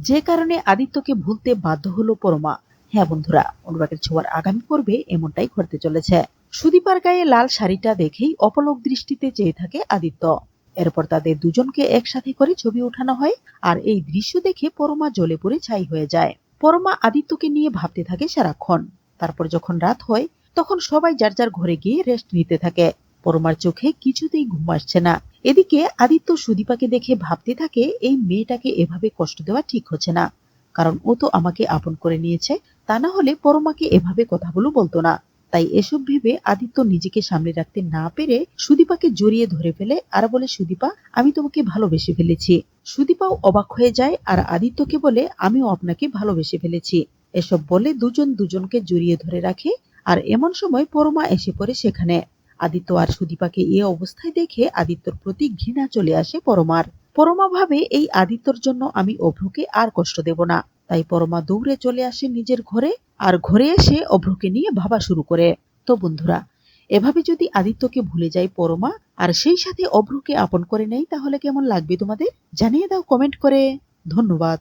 যে কারণে আদিত্যকে ভুলতে বাধ্য হলো পরমা। হ্যাঁ বন্ধুরা, অনুরাগের ছোঁয়ার আগামী পর্বে এমনটাই ঘটতে চলেছে। সুদীপার গায়ে লাল শাড়িটা দেখেই অপলক দৃষ্টিতে চেয়ে থাকে আদিত্য। এরপর তাদের দুজনকে একসাথে করে ছবি ওঠানো হয় আর এই দৃশ্য দেখে পরমা জ্বলে পড়ে ছাই হয়ে যায়। পরমা আদিত্যকে নিয়ে ভাবতে থাকে সারাক্ষণ। তারপর যখন রাত হয়, তখন সবাই যার যার ঘরে গিয়ে রেস্ট নিতে থাকে। পরমার চোখে কিছুতেই ঘুম আসছে না। এদিকে আদিত্য সুদীপাকে দেখে ভাবতে থাকে, এই মেয়েটাকে এভাবে কষ্ট দেওয়া ঠিক হচ্ছে না। কারণ ও তো আমাকে আপন করে নিয়েছে, তা না হলে পরমাকে এভাবে কথাগুলো বলতো না। তাই এসব ভেবে আদিত্য নিজেকে সামনে রাখতে না পেরে সুদীপাকে জড়িয়ে ধরে ফেলে আর বলে, সুদীপা, আমি তোমাকে ভালোবেসে ফেলেছি। সুদীপাও অবাক হয়ে যায় আর আদিত্যকে বলে, আমিও আপনাকে ভালোবেসে ফেলেছি। এসব বলে দুজন দুজনকে জড়িয়ে ধরে রাখে আর এমন সময় পরমা এসে পড়ে সেখানে। আদিত্য আর সুদীপাকে এ অবস্থায় দেখে আদিত্যর প্রতি ঘৃণা চলে আসে পরমার। পরমা ভাবে, এই আদিত্যর জন্য আমি অভ্রকে আর কষ্ট দেব না। তাই পরমা দৌড়ে চলে আসে নিজের ঘরে আর ঘরে এসে অভ্রকে নিয়ে ভাবা শুরু করে। তো বন্ধুরা, এভাবে যদি আদিত্যকে ভুলে যায় পরমা, আর সেই সাথে অভ্রকে আপন করে নেয়, তাহলে কেমন লাগবে তোমাদের? জানিয়ে দাও কমেন্ট করে। ধন্যবাদ।